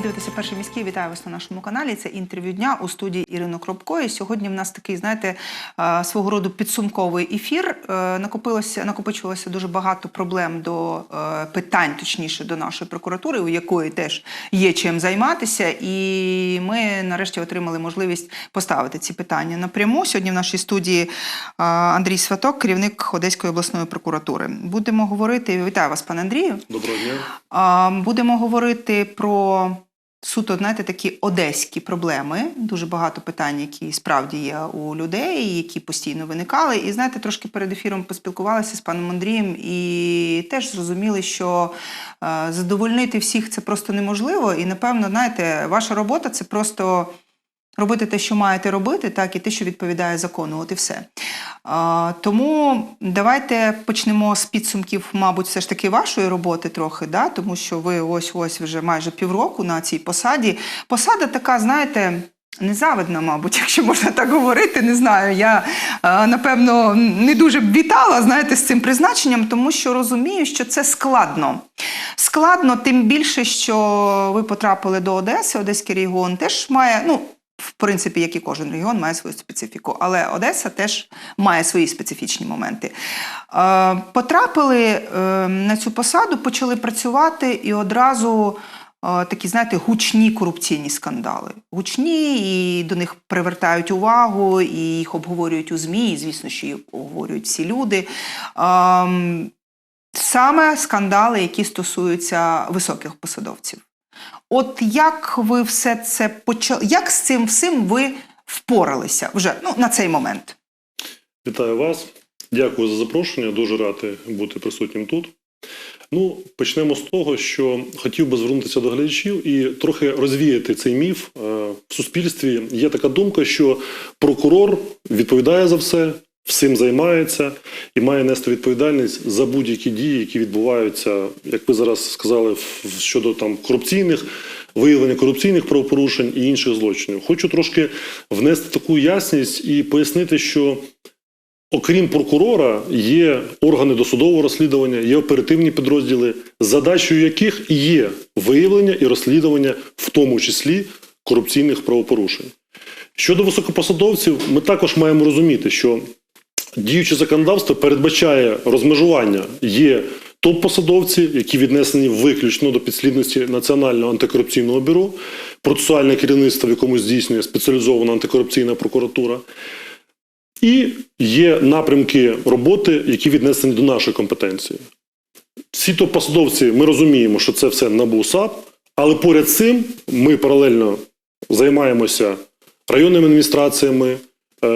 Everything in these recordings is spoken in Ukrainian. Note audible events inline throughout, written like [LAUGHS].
Ви дивитеся перший міський. Вітаю вас на нашому каналі. Це інтерв'ю дня у студії Ірини Кропко. І сьогодні в нас такий, знаєте, свого роду підсумковий ефір. Е, Накопилося, накопичувалося дуже багато проблем до е, питань, точніше, до нашої прокуратури, у якої теж є чим займатися. І ми нарешті отримали можливість поставити ці питання напряму. Сьогодні в нашій студії Андрій Сваток, керівник Одеської обласної прокуратури. Будемо говорити. Вітаю вас, пане Андрію. Доброго дня. Будемо говорити про суто, знаєте, такі одеські проблеми. Дуже багато питань, які справді є у людей, які постійно виникали. І знаєте, трошки перед ефіром поспілкувалися з паном Андрієм і теж зрозуміли, що е, задовольнити всіх це просто неможливо. І напевно, знаєте, ваша робота це просто. Робити те, що маєте робити, так і те, що відповідає закону, от і все. А, тому давайте почнемо з підсумків, мабуть, все ж таки вашої роботи трохи, да? тому що ви ось ось вже майже півроку на цій посаді. Посада така, знаєте. Незавидна, мабуть, [LAUGHS] якщо можна так говорити, не знаю. Я напевно не дуже б вітала, знаєте, з цим призначенням, тому що розумію, що це складно. Складно, тим більше, що ви потрапили до Одеси. Одеський регіон теж має, ну, в принципі, як і кожен регіон, має свою специфіку. Але Одеса теж має свої специфічні моменти. Е, потрапили е, на цю посаду, почали працювати і одразу. е, Такі, знаєте, гучні корупційні скандали. Гучні, і до них привертають увагу, і їх обговорюють у ЗМІ, і, звісно, що їх обговорюють всі люди. Ем, Саме скандали, які стосуються високих посадовців. От як ви все це почали? Як з цим всім ви впоралися вже ну, на цей момент? Вітаю вас. Дякую за запрошення. Дуже радий бути присутнім тут. Ну, почнемо з того, що хотів би звернутися до глядачів і трохи розвіяти цей міф. Е, В суспільстві є така думка, що прокурор відповідає за все, всім займається і має нести відповідальність за будь-які дії, які відбуваються, як ви зараз сказали, щодо там корупційних. Виявлення корупційних правопорушень і інших злочинів. Хочу трошки внести таку ясність і пояснити, що Окрім прокурора, є органи досудового розслідування, є оперативні підрозділи, задачею яких є виявлення і розслідування, в тому числі корупційних правопорушень. Щодо високопосадовців, ми також маємо розуміти, що діюче законодавство передбачає розмежування. Є топ-посадовці, які віднесені виключно до підслідності Національного антикорупційного бюро, процесуальне керівництво, в якому здійснює спеціалізована антикорупційна прокуратура. І є напрямки роботи, які віднесені до нашої компетенції. Всі то посадовці, ми розуміємо, що це все НАБУ САП, але поряд з цим ми паралельно займаємося районними адміністраціями, е,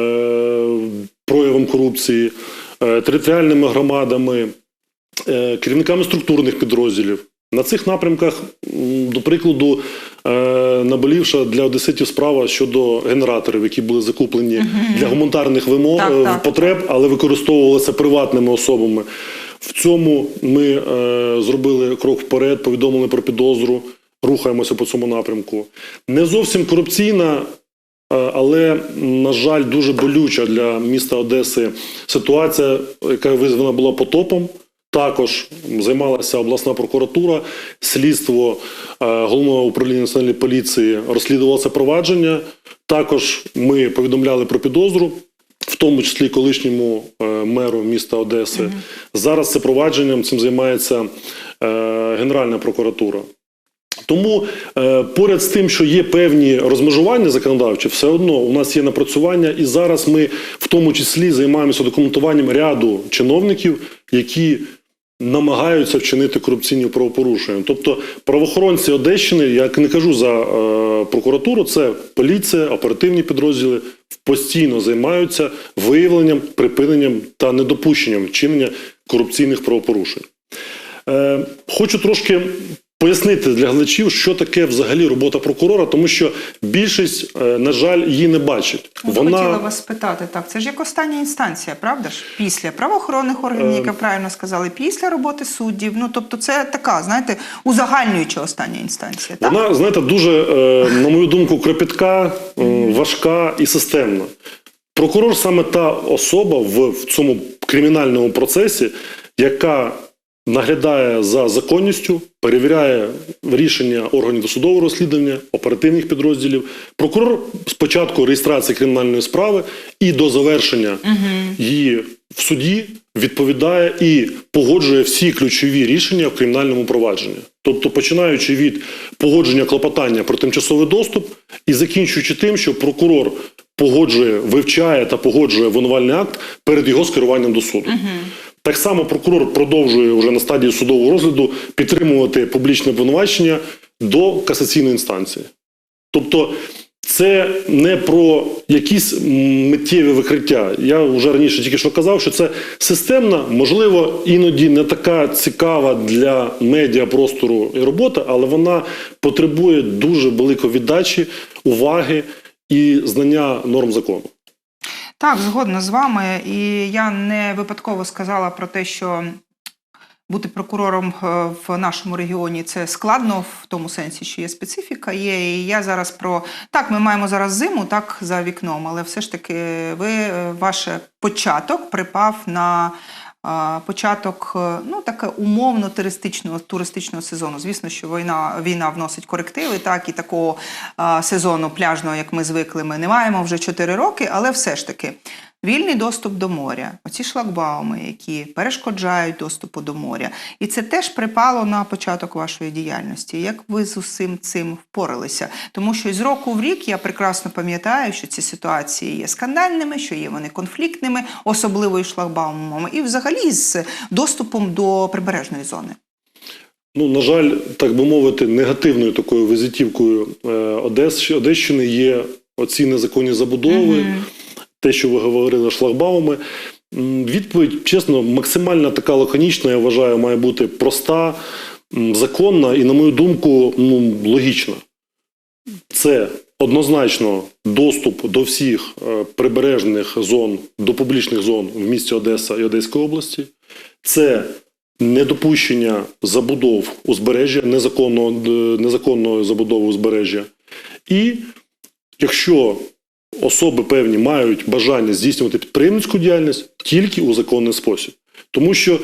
проявом корупції, е, територіальними громадами, е, керівниками структурних підрозділів. На цих напрямках, до прикладу, е, наболівша для одеситів справа щодо генераторів, які були закуплені для гуманітарних вимог Так, так. потреб, але використовувалися приватними особами. В цьому ми е, зробили крок вперед, повідомили про підозру, рухаємося по цьому напрямку. Не зовсім корупційна. Е, Але, на жаль, дуже болюча для міста Одеси ситуація, яка визвана була потопом. Також займалася обласна прокуратура, слідство е, головного управління національної поліції розслідувало це провадження. Також ми повідомляли про підозру, в тому числі колишньому е, меру міста Одеси. Зараз це провадженням цим займається Генеральна прокуратура. Тому е, поряд з тим, що є певні розмежування законодавчі, все одно у нас є напрацювання, і зараз ми в тому числі займаємося документуванням ряду чиновників, які намагаються вчинити корупційні правопорушення. Тобто правоохоронці Одещини, я не кажу за е, прокуратуру, це поліція, оперативні підрозділи постійно займаються виявленням, припиненням та недопущенням вчинення корупційних правопорушень. Е, хочу трошки пояснити для глядачів, що таке взагалі робота прокурора, тому що більшість, е, на жаль, її не бачить. От Хотіла вас спитати, так, це ж як остання інстанція, правда ж? Після правоохоронних органів, Е. як ви правильно сказали, після роботи суддів. Ну, тобто це така, знаєте, узагальнююча остання інстанція, так? Вона, знаєте, дуже, е, на мою думку, кропітка, важка і системна. Прокурор саме та особа в цьому кримінальному процесі, яка наглядає за законністю, перевіряє рішення органів досудового розслідування, оперативних підрозділів. Прокурор спочатку реєстрації кримінальної справи і до завершення її в суді відповідає і погоджує всі ключові рішення в кримінальному провадженні. Тобто, починаючи від погодження клопотання про тимчасовий доступ і закінчуючи тим, що прокурор погоджує, вивчає та погоджує винувальний акт перед його скеруванням до суду. Так само прокурор продовжує вже на стадії судового розгляду підтримувати публічне обвинувачення до касаційної інстанції. Тобто це не про якісь миттєві викриття. Я вже раніше тільки що казав, що це системна, можливо, іноді не така цікава для медіапростору і робота, але вона потребує дуже великої віддачі, уваги і знання норм закону. Так, згодна з вами. І я не випадково сказала про те, що бути прокурором е, в нашому регіоні це складно в тому сенсі, що є специфіка. Є і я зараз про так. Ми маємо зараз зиму, так за вікном, але все ж таки, ви е, ваш початок припав на. Початок е, ну таке умовно туристичного туристичного сезону. Звісно, що війна війна вносить корективи, так і такого сезону пляжного, як ми звикли, ми не маємо вже 4 роки, але все ж таки вільний доступ до моря, оці шлагбауми, які перешкоджають доступу до моря. І це теж припало на початок вашої діяльності. Як ви з усім цим впоралися? Тому що з року в рік я прекрасно пам'ятаю, що ці ситуації є скандальними, що є вони конфліктними, особливо із шлагбаумами, і взагалі з доступом до прибережної зони. Ну, на жаль, так би мовити, негативною такою візитівкою е, Одес, Одещини є оці незаконні забудови, Мгм. Те, що ви говорили, шлагбауми. Відповідь, чесно, максимально така лаконічна, я вважаю, має бути проста, законна і, на мою думку, ну, логічна. Це однозначно доступ до всіх е, прибережних зон, до публічних зон в місті Одеса і Одеської області. Це недопущення забудов узбережжя, е, незаконної забудови узбережжя. І якщо особи певні мають бажання здійснювати підприємницьку діяльність тільки у законний спосіб. Тому що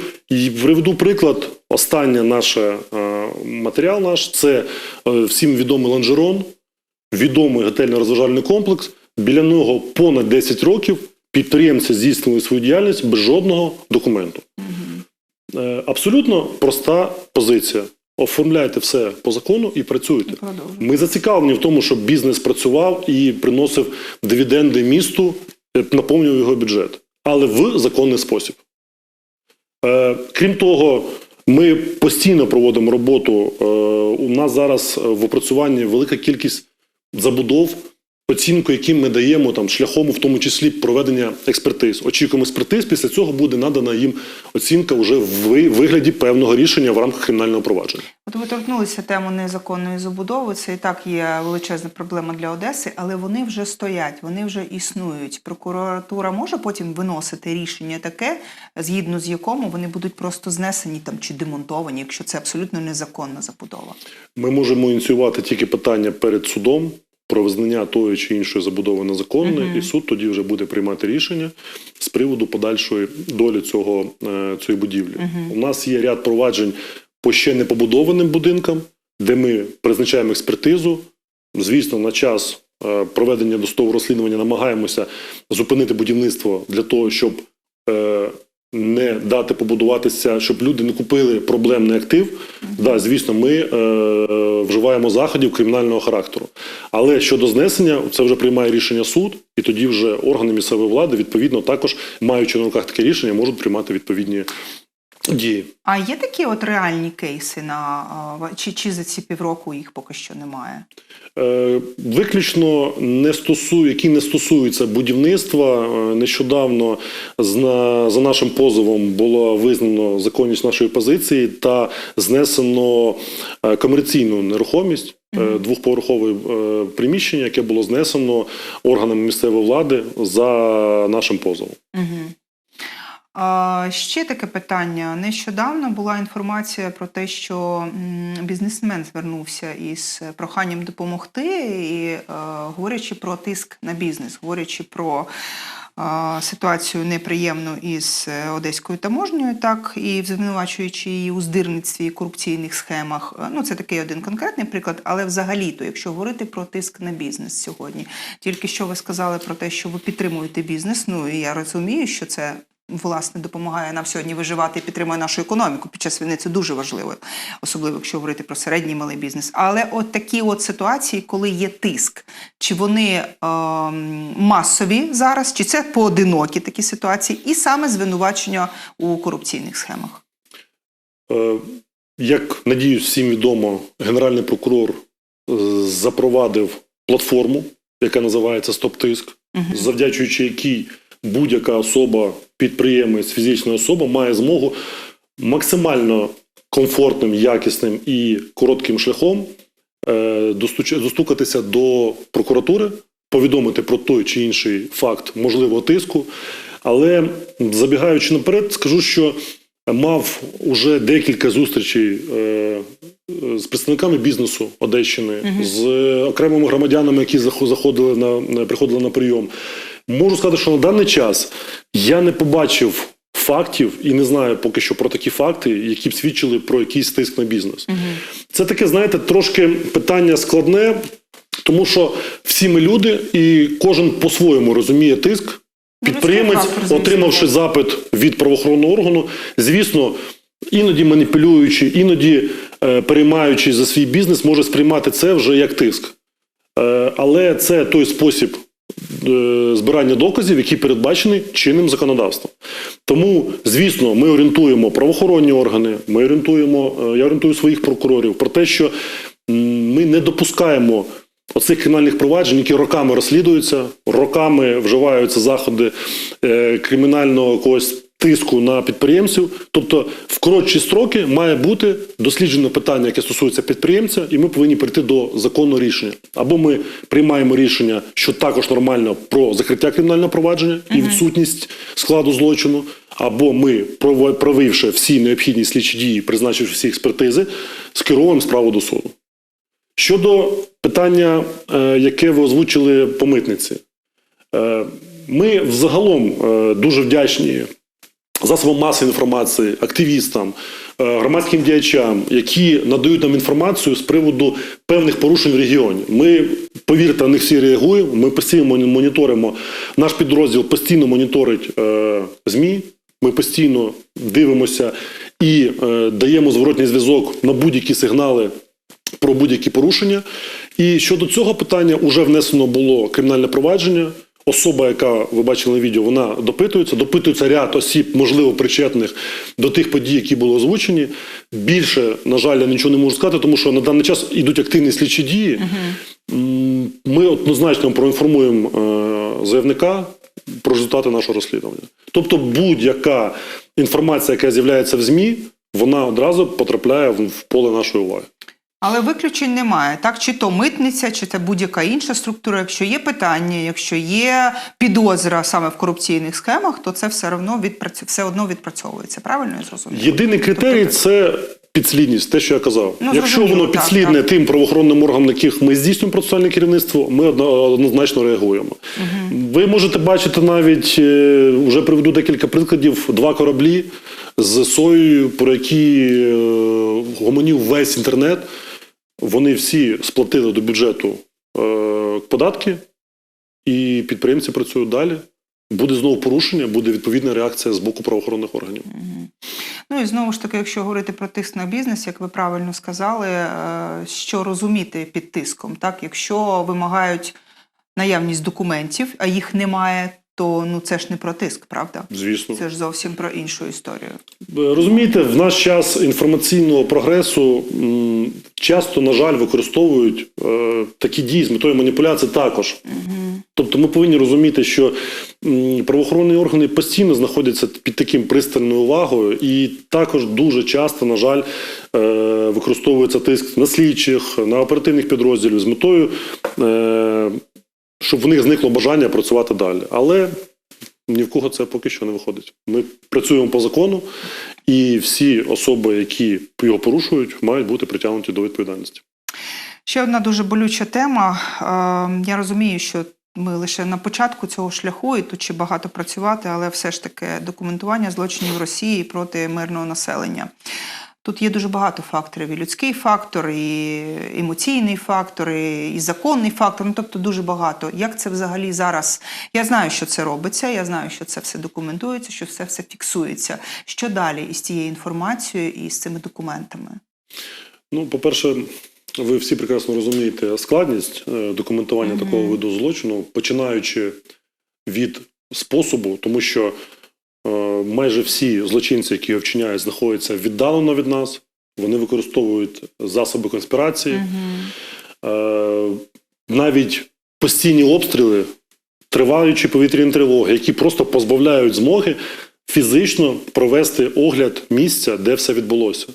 приведу приклад, остання наша е, матеріал наш це е, всім відомий ланжерон, відомий готельно-розважальний комплекс. Біля нього понад 10 років підприємці здійснювали свою діяльність без жодного документу. Е, Абсолютно проста позиція. Оформляйте все по закону і працюйте. Ми зацікавлені в тому, щоб бізнес працював і приносив дивіденди місту, е, наповнював його бюджет, але в законний спосіб. Е, крім того, ми постійно проводимо роботу. Е, у нас зараз в опрацюванні велика кількість забудов, оцінку, яким ми даємо там шляхом, в тому числі проведення експертиз. Очікуємо експертиз. Після цього буде надана їм оцінка вже в вигляді певного рішення в рамках кримінального провадження. От ви торкнулися тему незаконної забудови. Це і так є величезна проблема для Одеси, але вони вже стоять, вони вже існують. Прокуратура може потім виносити рішення таке, згідно з якому вони будуть просто знесені там чи демонтовані, якщо це абсолютно незаконна забудова. Ми можемо ініціювати тільки питання перед судом про визнання тої чи іншої забудови незаконною, Мгм. і суд тоді вже буде приймати рішення з приводу подальшої долі цього е, цієї будівлі. Мгм. У нас є ряд проваджень по ще не побудованим будинкам, де ми призначаємо експертизу. Звісно, на час е, проведення досудового розслідування намагаємося зупинити будівництво для того, щоб е, не дати побудуватися, щоб люди не купили проблемний актив. Да, звісно, ми е, вживаємо заходів кримінального характеру. Але щодо знесення, це вже приймає рішення суд, і тоді вже органи місцевої влади, відповідно, також маючи на руках таке рішення, можуть приймати відповідні дії. А є такі от реальні кейси на чи, чи за ці півроку їх поки що немає? Е, Виключно не стосую, які не стосуються будівництва. Е, Нещодавно з на- за нашим позовом було визнано законність нашої позиції та знесено е, комерційну нерухомість. е, Двохповерхове приміщення, яке було знесено органами місцевої влади за нашим позовом. Угу. Ще таке питання. Нещодавно була інформація про те, що бізнесмен звернувся із проханням допомогти, і е, говорячи про тиск на бізнес, говорячи про е, ситуацію неприємну із е, одеською таможнею, так і звинувачуючи її у здирництві і корупційних схемах. Е, Ну, це такий один конкретний приклад, але взагалі-то, якщо говорити про тиск на бізнес сьогодні, тільки що ви сказали про те, що ви підтримуєте бізнес. Ну і я розумію, що це. Власне, допомагає нам сьогодні виживати і підтримує нашу економіку під час війни. Це дуже важливо, особливо якщо говорити про середній малий бізнес. Але от такі от ситуації, коли є тиск, чи вони ем, масові зараз, чи це поодинокі такі ситуації, і саме звинувачення у корупційних схемах. Е, Як надіюсь, всім відомо, генеральний прокурор е, запровадив платформу, яка називається Стоп-тиск, Мгм. завдячуючи якій будь-яка особа, підприємець, фізична особа має змогу максимально комфортним, якісним і коротким шляхом е, достукатися до прокуратури, повідомити про той чи інший факт можливого тиску. Але забігаючи наперед, скажу, що мав уже декілька зустрічей е, з представниками бізнесу Одещини, Мгм. з окремими громадянами, які захо- заходили на приходили на прийом. Можу сказати, що на даний час я не побачив фактів і не знаю поки що про такі факти, які б свідчили про якийсь тиск на бізнес. Це таке, знаєте, трошки питання складне, тому що всі ми люди, і кожен по-своєму розуміє тиск. Ну, Підприємець, отримавши запит від правоохоронного органу, звісно, іноді маніпулюючи, іноді е, переймаючись за свій бізнес, може сприймати це вже як тиск. Е, але це той спосіб збирання доказів, які передбачені чинним законодавством. Тому, звісно, ми орієнтуємо правоохоронні органи, ми орієнтуємо, е, я орієнтую своїх прокурорів про те, що ми не допускаємо оцих кримінальних проваджень, які роками розслідуються, роками вживаються заходи е, кримінального якогось тиску на підприємців. Тобто, в коротші строки має бути досліджено питання, яке стосується підприємця, і ми повинні прийти до законного рішення. Або ми приймаємо рішення, що також нормально про закриття кримінального провадження і відсутність складу злочину. Або ми, провівши всі необхідні слідчі дії, призначивши всі експертизи, скеровуємо справу до суду. Щодо питання, е, яке ви озвучили по митниці, Е, ми взагалом е, дуже вдячні засобам масової інформації, активістам, е, громадським діячам, які надають нам інформацію з приводу певних порушень в регіоні. Ми, повірте, на них всі реагуємо. Ми постійно моніторимо. Наш підрозділ постійно моніторить е, ЗМІ. Ми постійно дивимося і е, даємо зворотній зв'язок на будь-які сигнали про будь-які порушення. І щодо цього питання вже внесено було кримінальне провадження. Особа, яка ви бачили на відео, вона допитується. Допитується ряд осіб, можливо, причетних до тих подій, які були озвучені. Більше, на жаль, я нічого не можу сказати, тому що на даний час йдуть активні слідчі дії. М, Ми однозначно проінформуємо е, заявника про результати нашого розслідування. Тобто, будь-яка інформація, яка з'являється в ЗМІ, вона одразу потрапляє в поле нашої уваги. Але виключень немає. Так, чи то митниця, чи це будь-яка інша структура. Якщо є питання, якщо є підозра саме в корупційних схемах, то це все одно відпрацю... все одно відпрацьовується. Правильно я зрозуміла? Єдиний критерій це підслідність, те, що я казав. Ну, Якщо воно підслідне так. тим правоохоронним органам, на яких ми здійснюємо процесуальне керівництво, ми однозначно реагуємо. Ви можете бачити навіть е, вже приведу декілька прикладів: два кораблі з соєю, про які е, гомонів весь інтернет. Вони всі сплатили до бюджету е, податки, і підприємці працюють далі. Буде знову порушення, буде відповідна реакція з боку правоохоронних органів. Ну і знову ж таки, якщо говорити про тиск на бізнес, як ви правильно сказали, е, що розуміти під тиском, так якщо вимагають наявність документів, а їх немає, то ну це ж не про тиск, правда? Звісно. Це ж зовсім про іншу історію. Розумієте, в наш час інформаційного прогресу м, часто, на жаль, використовують е, такі дії з метою маніпуляції також. Тобто ми повинні розуміти, що м, правоохоронні органи постійно знаходяться під таким пристальною увагою, і також дуже часто, на жаль, е, використовується тиск на слідчих, на оперативних підрозділів з метою, е, щоб в них зникло бажання працювати далі. Але ні в кого це поки що не виходить. Ми працюємо по закону, і всі особи, які його порушують, мають бути притягнуті до відповідальності. Ще одна дуже болюча тема. Е, Я розумію, що ми лише на початку цього шляху, і тут ще багато працювати, але все ж таки документування злочинів Росії проти мирного населення. Тут є дуже багато факторів: і людський фактор, і емоційний фактор, і, законний фактор. Ну тобто дуже багато. Як це взагалі зараз? Я знаю, що це робиться. Я знаю, що це все документується, що це все фіксується. Що далі із цією інформацією і з цими документами? Ну, по-перше, ви всі прекрасно розумієте складність е, документування Мгм. такого виду злочину, починаючи від способу, тому що майже всі злочинці, які його вчиняють, знаходяться віддалено від нас. Вони використовують засоби конспірації. Угу. Е, навіть постійні обстріли, триваючі повітряні тривоги, які просто позбавляють змоги фізично провести огляд місця, де все відбулося.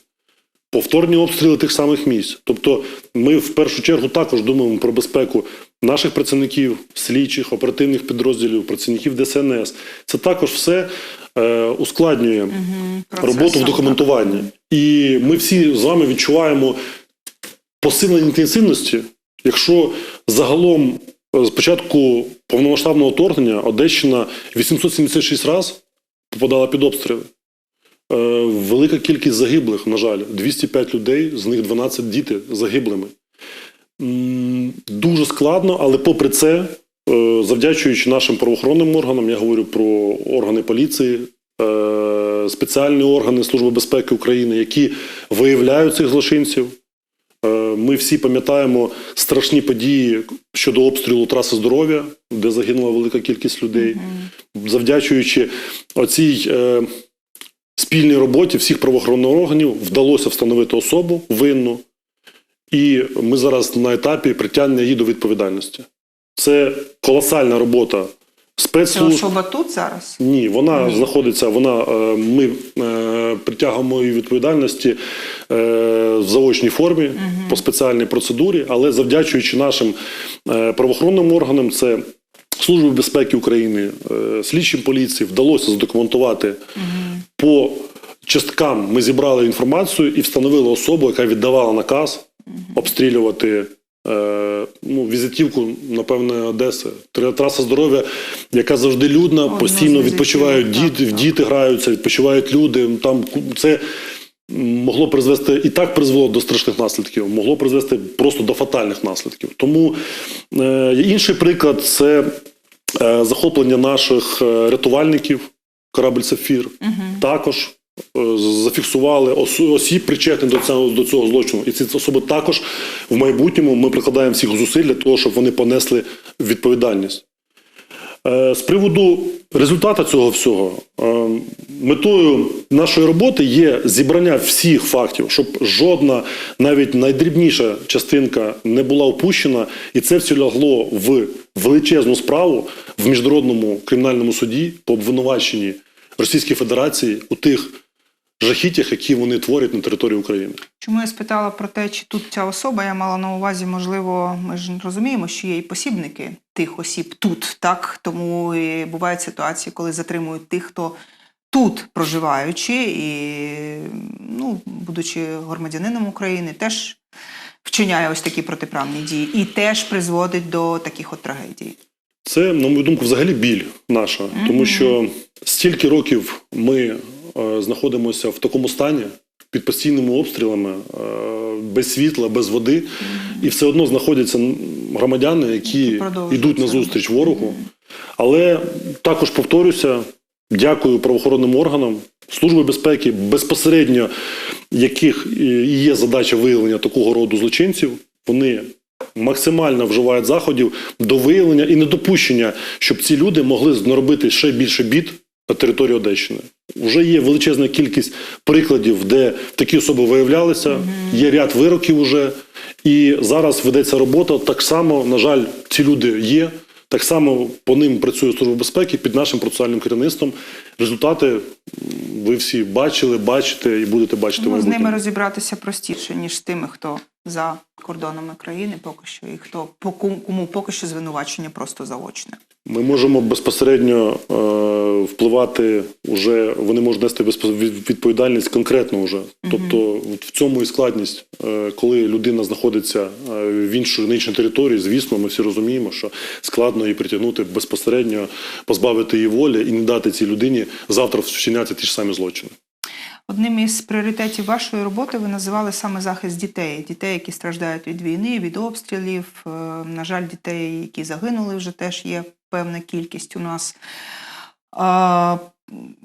Повторні обстріли тих самих місць. Тобто, ми в першу чергу також думаємо про безпеку наших працівників, слідчих, оперативних підрозділів, працівників ДСНС. Це також все е, ускладнює Угу. роботу в документуванні. І ми всі з вами відчуваємо посилення інтенсивності, якщо загалом е, з початку повномасштабного вторгнення Одещина 876 разів попадала під обстріли. Е, Велика кількість загиблих, на жаль, 205 людей, з них 12 діти загиблими. Дуже складно, але попри це, е, завдячуючи нашим правоохоронним органам, я говорю про органи поліції, е, спеціальні органи Служби безпеки України, які виявляють цих злочинців. Е, Ми всі пам'ятаємо страшні події щодо обстрілу траси здоров'я, де загинула велика кількість людей. Завдячуючи оцій е, спільній роботі всіх правоохоронних органів, вдалося встановити особу винну, і ми зараз на етапі притягнення її до відповідальності. Це колосальна робота Це особа тут зараз? Ні, вона Ні. знаходиться, вона, е, ми е, притягуємо її відповідальності е, в заочній формі по спеціальній процедурі, але завдячуючи нашим правоохоронним органам, це Службі безпеки України, слідчим поліції, вдалося задокументувати по часткам. Ми зібрали інформацію і встановили особу, яка віддавала наказ обстрілювати. е, Ну, візитівку, напевне, Одеси. Траса здоров'я, яка завжди людна, з постійно відпочивають діти, так. діти граються, відпочивають люди. Там це могло призвести і так призвело до страшних наслідків, могло призвести просто до фатальних наслідків. Тому е, інший приклад це е, захоплення наших е, рятувальників, корабль Сафір. Також е, зафіксували осу- осіб, причетних до цього, до цього злочину. І ці особи також в майбутньому ми прикладаємо всіх зусиль для того, щоб вони понесли відповідальність. Е, З приводу результату цього всього, е, метою нашої роботи є зібрання всіх фактів, щоб жодна, навіть найдрібніша частинка не була опущена, і це все лягло в величезну справу в міжнародному кримінальному суді по обвинуваченні Російської Федерації у тих жахіттях, які вони творять на території України. Чому я спитала про те, чи тут ця особа? Я мала на увазі, можливо, ми ж розуміємо, що є і посібники тих осіб тут, так тому і бувають ситуації, коли затримують тих, хто тут проживаючи, і ну, будучи громадянином України, теж вчиняє ось такі протиправні дії і теж призводить до таких от трагедій. Це, на мою думку, взагалі біль наша, тому що стільки років ми знаходимося в такому стані під постійними обстрілами, е, без світла, без води, і все одно знаходяться громадяни, які йдуть на зустріч ворогу. Але також повторюся, дякую правоохоронним органам, Служби безпеки, безпосередньо яких і є задача виявлення такого роду злочинців. Вони максимально вживають заходів до виявлення і недопущення, щоб ці люди могли наробити ще більше бід на території Одещини. Вже є величезна кількість прикладів, де такі особи виявлялися, є ряд вироків уже. І зараз ведеться робота. Так само, на жаль, ці люди є. Так само по ним працює Служба безпеки під нашим процесуальним керівництвом. Результати ви всі бачили, бачите і будете бачити Ну, з ними розібратися простіше, ніж з тими, хто за кордонами країни поки що, і хто по кому поки що звинувачення просто заочне. Ми можемо безпосередньо е, впливати вже вони можуть нести відповідальність конкретно вже. Тобто в цьому і складність, Е, коли людина знаходиться е, в іншій, на іншій території, звісно, ми всі розуміємо, що складно її притягнути безпосередньо, позбавити її волі і не дати цій людині завтра вчиняти ті ж самі злочини. Одним із пріоритетів вашої роботи ви називали саме захист дітей, дітей, які страждають від війни, від обстрілів. Е, На жаль, дітей, які загинули, вже теж є певна кількість у нас.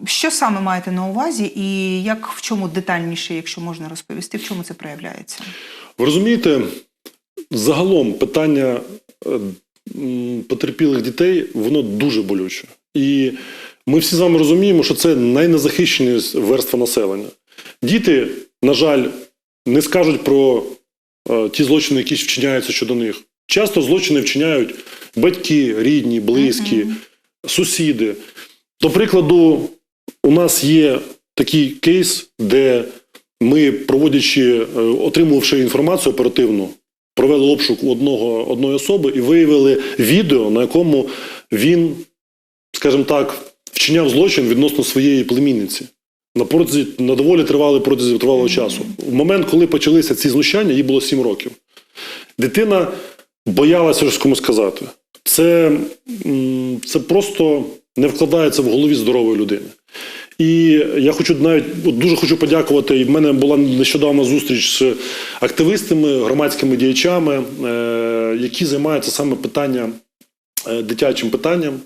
Що саме маєте на увазі, і як в чому детальніше, якщо можна розповісти, в чому це проявляється? Ви розумієте, загалом питання е, потерпілих дітей воно дуже болюче. І ми всі з вами розуміємо, що це найнезахищеніша верства населення. Діти, на жаль, не скажуть про е, ті злочини, які вчиняються щодо них. Часто злочини вчиняють батьки, рідні, близькі, Мгм. сусіди. До прикладу, у нас є такий кейс, де ми, проводячи, е, отримувавши інформацію оперативну, провели обшук одного, одної особи і виявили відео, на якому він, скажімо так, вчиняв злочин відносно своєї племінниці. На протязі на доволі тривалий протязі тривалого часу. В момент, коли почалися ці знущання, їй було 7 років. Дитина боялася щось комусь сказати. Це, це просто не вкладається в голові здорової людини. І я хочу навіть дуже хочу подякувати. І в мене була нещодавно зустріч з активистами, громадськими діячами, е, які займаються саме питання е, дитячим питанням,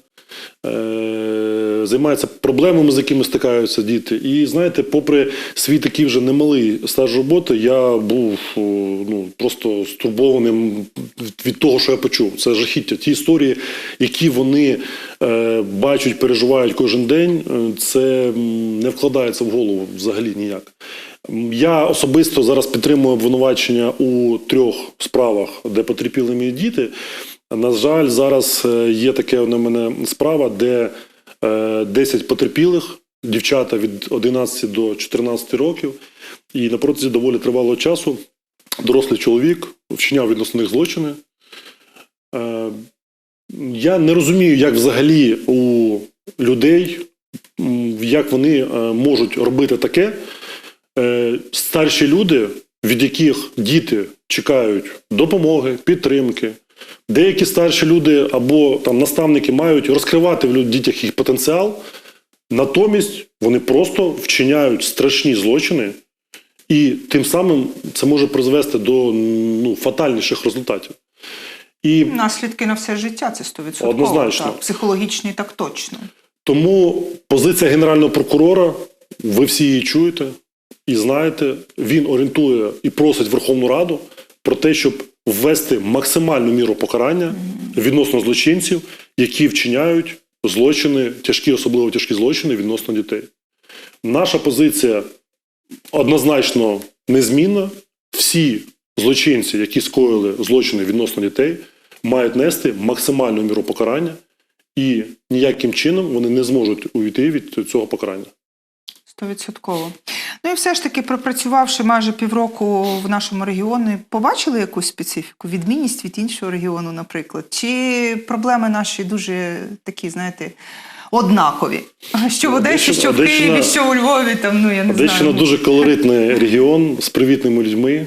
займаються проблемами, з якими стикаються діти. І знаєте, попри свій такий вже немалий стаж роботи, я був ну, просто стурбованим від того, що я почув. Це жахіття. Ті історії, які вони е, бачать, переживають кожен день, е, це не вкладається в голову взагалі ніяк. Я особисто зараз підтримую обвинувачення у трьох справах, де потерпіли мої діти. На жаль, зараз е, є таке у мене справа, де 10 потерпілих, дівчата від 11 до 14 років, і на протязі доволі тривалого часу дорослий чоловік вчиняв відносно них злочини. Е, Я не розумію, як взагалі у людей, як вони е, можуть робити таке. Е, Старші люди, від яких діти чекають допомоги, підтримки. Деякі старші люди або там наставники мають розкривати в дітях їх потенціал, натомість вони просто вчиняють страшні злочини, і тим самим це може призвести до ну, фатальніших результатів. І Наслідки на все життя це 100%. Однозначно. Так, психологічні так точно. Тому позиція генерального прокурора, ви всі її чуєте і знаєте, він орієнтує і просить Верховну Раду про те, щоб ввести максимальну міру покарання відносно злочинців, які вчиняють злочини, тяжкі, особливо тяжкі злочини відносно дітей. Наша позиція однозначно незмінна. Всі злочинці, які скоїли злочини відносно дітей, мають нести максимальну міру покарання, і ніяким чином вони не зможуть увійти від цього покарання. Стовідсотково. Ну і все ж таки, пропрацювавши майже півроку в нашому регіоні, побачили якусь специфіку, відмінність від іншого регіону, наприклад? Чи проблеми наші дуже такі, знаєте, однакові? Що в Одесі, що в Києві, що у Львові, там, ну я не Одещина знаю. дуже колоритний регіон з привітними людьми,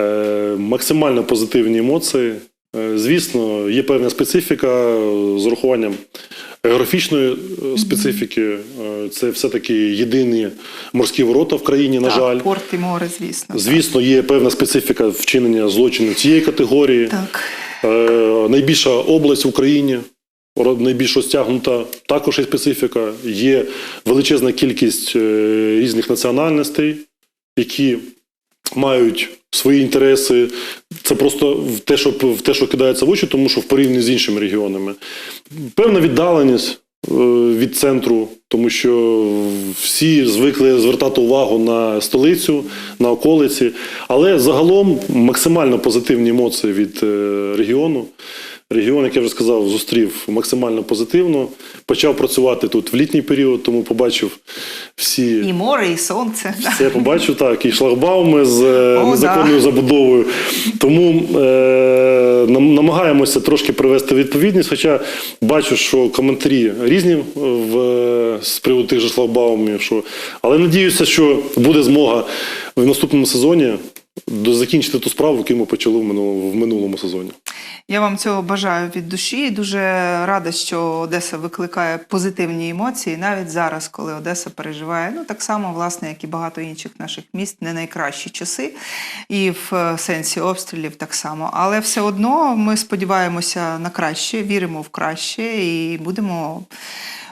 е, максимально позитивні емоції. Е, Звісно, є певна специфіка з урахуванням географічної е, специфіки. Е, Це все-таки єдині морські ворота в країні, на так, жаль. порт і море, звісно. Звісно, є певна специфіка вчинення злочинів цієї категорії. Так. Е, найбільша область в Україні, найбільш розтягнута, також є специфіка. Є величезна кількість різних національностей, які мають свої інтереси. Це просто в те, що, в те, що кидається в очі, тому що в порівні з іншими регіонами. Певна віддаленість е, від центру, тому що всі звикли звертати увагу на столицю, на околиці. Але загалом максимально позитивні емоції від е, регіону. Регіон, як я вже сказав, зустрів максимально позитивно. Почав працювати тут в літній період, тому побачив всі. І море, і сонце. Це я побачив так, і шлагбауми з е, О, незаконною забудовою. Тому е, намагаємося трошки привести відповідність, хоча бачу, що коментарі різні в, е, з приводу тих же шлагбаумів. Що, але надіюся, що буде змога в наступному сезоні закінчити ту справу, яку ми почали в минулому, в минулому сезоні. Я вам цього бажаю від душі. Дуже рада, що Одеса викликає позитивні емоції, навіть зараз, коли Одеса переживає, ну так само, власне, як і багато інших наших міст, не найкращі часи, і в е, сенсі обстрілів так само. Але все одно ми сподіваємося на краще, віримо в краще і будемо.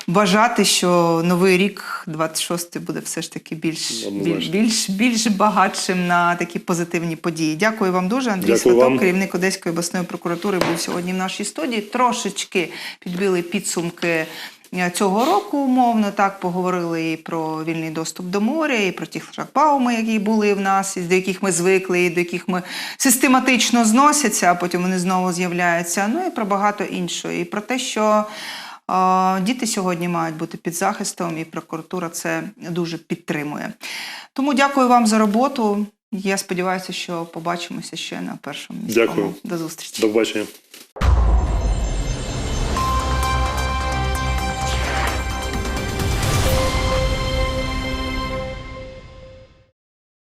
Бажати, що новий рік, 26 буде все ж таки більш, більш, більш, більш багатшим на такі позитивні події. Дякую вам дуже, Андрій вам. керівник Одеської обласної прокуратури, був сьогодні в нашій студії. Трошечки підбили підсумки е, цього року, умовно. Так поговорили і про вільний доступ до моря, і про ті шлагбауми, які були в нас, і до яких ми звикли, і до яких ми систематично зносяться, а потім вони знову з'являються. Ну і про багато іншого. І про те, що. Діти сьогодні мають бути під захистом, і прокуратура це дуже підтримує. Тому дякую вам за роботу. Я сподіваюся, що побачимося ще на першому місці. Дякую. До зустрічі. До побачення.